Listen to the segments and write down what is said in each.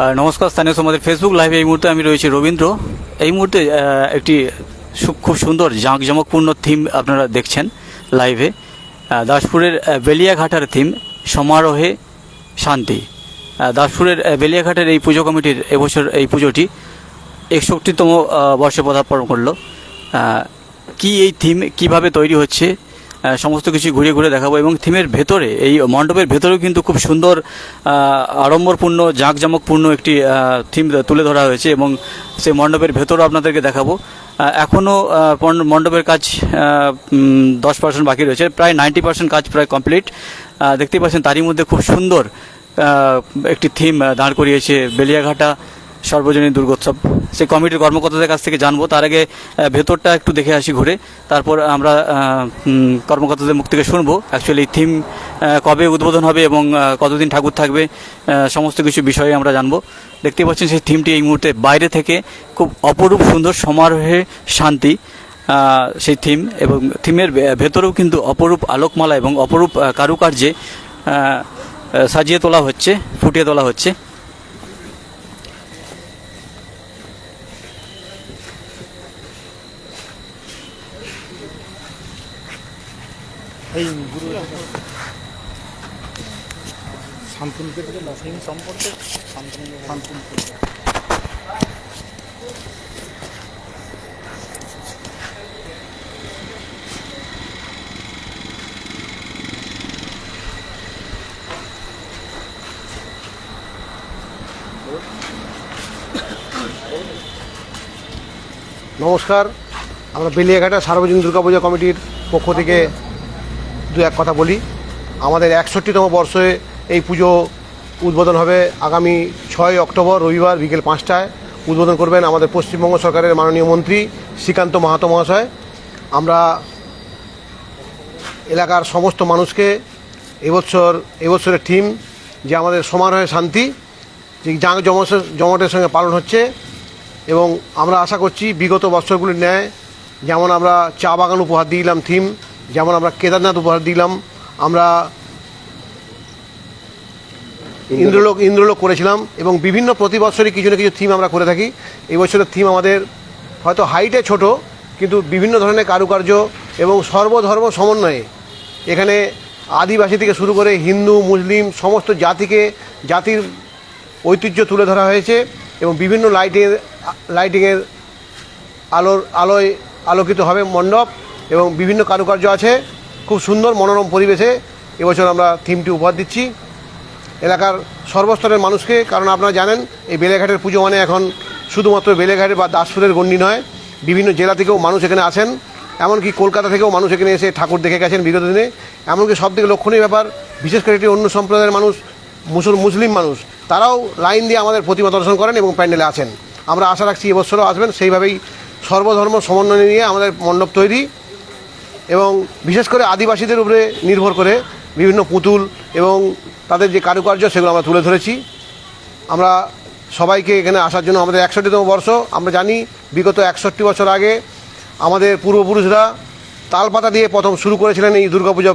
নমস্কার, স্থানীয় সমাজের ফেসবুক লাইভে এই মুহূর্তে আমি রয়েছি রবীন্দ্র। এই মুহূর্তে একটি খুব সুন্দর জাঁকজমকপূর্ণ থিম আপনারা দেখছেন লাইভে দাসপুরের বেলিয়াঘাটার থিম সমারোহে শান্তি। দাসপুরের বেলিয়াঘাটের এই পুজো কমিটির এবছর এই পুজোটি একষট্টিতম বর্ষে পদার্পণ করল। কি এই থিম কীভাবে তৈরি হচ্ছে? সমস্ত কিছু ঘুরে ঘুরে দেখাবো এবং থিমের ভেতরে, এই মণ্ডপের ভেতরেও কিন্তু খুব সুন্দর আড়ম্বরপূর্ণ, জাঁকজমকপূর্ণ একটি থিম তুলে ধরা হয়েছে এবং সেই মণ্ডপের ভেতরও আপনাদেরকে দেখাবো। এখনও মণ্ডপের কাজ দশ পার্সেন্ট বাকি রয়েছে, প্রায় নাইনটি পার্সেন্ট কাজ প্রায় কমপ্লিট দেখতেই পাচ্ছেন তারই মধ্যে খুব সুন্দর একটি থিম দাঁড় করিয়েছে বেলিয়াঘাটা। সর্বজনীন দুর্গোৎসব। সেই কমিটির কর্মকর্তাদের কাছ থেকে জানব। তার আগে ভেতরটা একটু দেখে আসি ঘুরে। তারপর আমরা কর্মকর্তাদের মুখ থেকে শুনব অ্যাকচুয়ালি থিম কবে উদ্বোধন হবে এবং কতদিন ঠাকুর থাকবে সমস্ত কিছু বিষয়ে আমরা জানব। দেখতে পাচ্ছেন সেই থিমটি এই মুহূর্তে বাইরে থেকে খুব অপরূপ সুন্দর সমারোহে শান্তি সেই থিম এবং থিমের ভেতরেও কিন্তু অপরূপ আলোকমালা এবং অপরূপ কারুকার্যে সাজিয়ে তোলা হচ্ছে, ফুটিয়ে তোলা হচ্ছে। এই নমস্কার আমরা বেলিয়াঘাটা সার্বজনীন দুর্গাপূজা কমিটির পক্ষ থেকে দু এক কথা বলি। আমাদের একষট্টিতম বর্ষে এই পুজো উদ্বোধন হবে আগামী ছয় অক্টোবর, রবিবার বিকেল পাঁচটায়। উদ্বোধন করবেন আমাদের পশ্চিমবঙ্গ সরকারের মাননীয় মন্ত্রী শ্রীকান্ত মাহাতো মহাশয়। আমরা এলাকার সমস্ত মানুষকে এবছর, এবছরের থিম যে আমাদের সমারোহে শান্তি, যে জাঁক জমটের সঙ্গে পালন হচ্ছে এবং আমরা আশা করছি বিগত বছরগুলির ন্যায় যেমন আমরা চা বাগান উপহার দিলাম থিম যেমন আমরা কেদারনাথ উপহার দিলাম আমরা ইন্দ্রলোক। ইন্দ্রলোক করেছিলাম এবং বিভিন্ন প্রতি বছরই কিছু না কিছু থিম আমরা করে থাকি। এই বছরের থিম আমাদের হয়তো হাইটে ছোট কিন্তু বিভিন্ন ধরনের কারুকার্য এবং সর্বধর্ম সমন্বয়ে। এখানে আদিবাসী থেকে শুরু করে হিন্দু মুসলিম সমস্ত জাতিকে জাতির ঐতিহ্য তুলে ধরা হয়েছে এবং বিভিন্ন লাইটের লাইটিংয়ের আলোর আলোয় আলোকিত হবে মণ্ডপ। এবং বিভিন্ন কারুকার্য আছে। খুব সুন্দর মনোরম পরিবেশে এবছর আমরা থিমটি উপহার দিচ্ছি। এলাকার সর্বস্তরের মানুষকে, কারণ আপনারা জানেন, এই বেলেঘাটের পুজো মানে এখন শুধুমাত্র বেলেঘাটের বা দাসপুরের গণ্ডি নয়, বিভিন্ন জেলা থেকেও মানুষ এখানে আসেন। এমনকি কলকাতা থেকেও মানুষ এখানে এসে ঠাকুর দেখে গেছেন বিগত দিনে। এমনকি সব থেকে লক্ষণীয় ব্যাপার, বিশেষ করে এটি অন্য সম্প্রদায়ের মানুষ, মুসল, মুসলিম মানুষ, তারাও লাইন দিয়ে আমাদের প্রতিমা দর্শন করেন এবং প্যান্ডেলে আছেন। আমরা আশা রাখছি এবছরও আসবেন। সেইভাবেই সর্বধর্ম সমন্বয় নিয়ে আমাদের মণ্ডপ তৈরি। এবং বিশেষ করে আদিবাসীদের উপরে নির্ভর করে বিভিন্ন পুতুল এবং তাদের যে কারুকার্য সেগুলো আমরা তুলে ধরেছি। আমরা সবাইকে এখানে আসার জন্য আমাদের একষট্টিতম বর্ষ, আমরা জানি বিগত একষট্টি বছর আগে আমাদের পূর্বপুরুষরা তালপাতা দিয়ে প্রথম শুরু করেছিলেন এই দুর্গাপূজা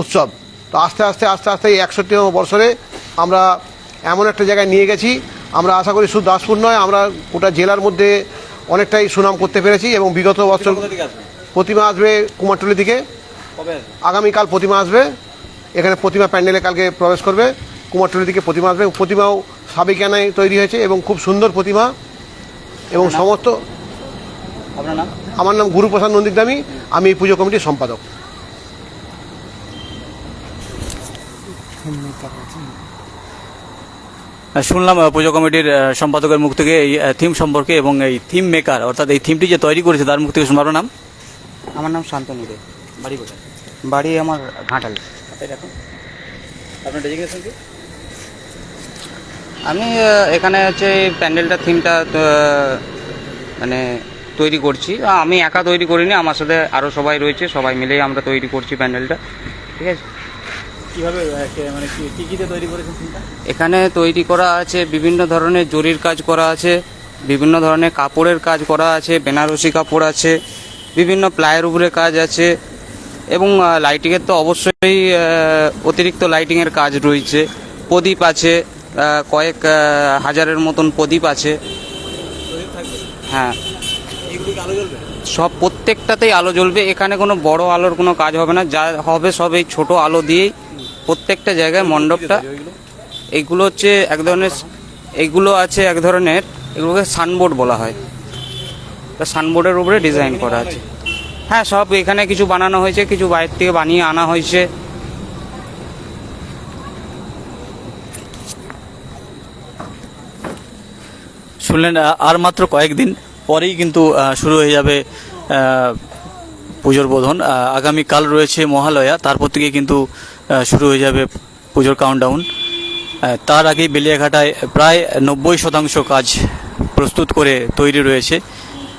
উৎসব। তো আস্তে আস্তে আস্তে আস্তে এই একষট্টিতম বর্ষরে আমরা এমন একটা জায়গায় নিয়ে গেছি। আমরা আশা করি শুধু দাসপুর নয়, আমরা গোটা জেলার মধ্যে অনেকটাই সুনাম করতে পেরেছি এবং বিগত বছর প্রতিমা আসবে কুমারটুলি দিকে। আগামীকাল প্রতিমা আসবে। এখানে প্রতিমা প্যান্ডেলে কালকে প্রবেশ করবে। কুমারটুলি দিকে প্রতিমা আসবে। প্রতিমাও সাবিকানায় তৈরি হয়েছে এবং খুব সুন্দর প্রতিমা এবং সমস্ত আমার নাম গুরুপ্রসাদ নন্দিকদামি আমি এই পুজো কমিটির সম্পাদক। শুনলাম পুজো কমিটির সম্পাদকের মুখ থেকে এই থিম সম্পর্কে এবং এই থিম মেকার অর্থাৎ এই থিমটি যে তৈরি করেছে তার মুখ থেকে শোনার নাম? আমার নাম শান্তনু দে। বাড়ি কোথায়? বাড়ি আমার ঘাটাল। দেখুন আপনার ডেজিগনেশন কি? আমি এখানে হচ্ছে প্যান্ডেলটা থিমটা মানে তৈরি করছি। আমি একা তৈরি করিনি আমার সাথে আরও সবাই রয়েছে সবাই মিলেই আমরা তৈরি করছি প্যান্ডেলটা। ঠিক আছে? কীভাবে মানে কি কি কিতে তৈরি করেছেন এখানে তৈরি করা আছে বিভিন্ন ধরনের জরির কাজ করা আছে বিভিন্ন ধরনের কাপড়ের কাজ করা আছে বেনারসি কাপড় আছে বিভিন্ন প্লায়ের উপরে কাজ আছে এবং লাইটিংয়ের তো অবশ্যই অতিরিক্ত লাইটিংয়ের কাজ রয়েছে। প্রদীপ আছে কয়েক হাজারের মতন প্রদীপ আছে। হ্যাঁ। সব প্রত্যেকটাতেই আলো জ্বলবে। এখানে কোনো বড় আলোর কোনো কাজ হবে না। যা হবে সব এই ছোট আলো দিয়েই প্রত্যেকটা জায়গায় মণ্ডপটা। এইগুলো হচ্ছে এক ধরনের, এইগুলো আছে এক ধরনের, এগুলোকে সানবোর্ড বলা হয়। সানবোর্ডের উপরে ডিজাইন করা আছে। হ্যাঁ সব এখানে কিছু বানানো হয়েছে, কিছু বাইরে থেকে বানিয়ে আনা হয়েছে। শুনলেন আর মাত্র কয়েকদিন পরেই কিন্তু শুরু হয়ে যাবে পুজোর বোধন। আগামীকাল রয়েছে মহালয়া, তারপর থেকে কিন্তু শুরু হয়ে যাবে পুজোর কাউন্টডাউন তার আগেই বেলিয়াঘাটায় প্রায় নব্বই শতাংশ কাজ প্রস্তুত করে তৈরি রয়েছে।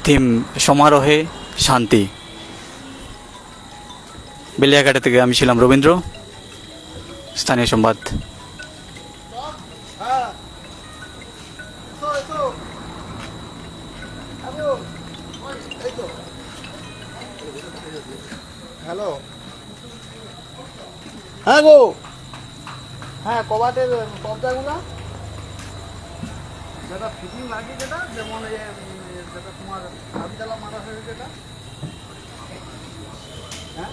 থিম সমারোহে শান্তি। বেলিয়াঘাটা থেকে আমি ছিলাম রবীন্দ্র। স্থানীয় সংবাদ। হ্যালো। হ্যাঁ গো। হ্যাঁ কবাটের কবজাগুলো? যেটা ফিটিং লাগে যেটা যেমন যেটা তোমার হাবিদালা মারা হয়েছে যেটা। হ্যাঁ?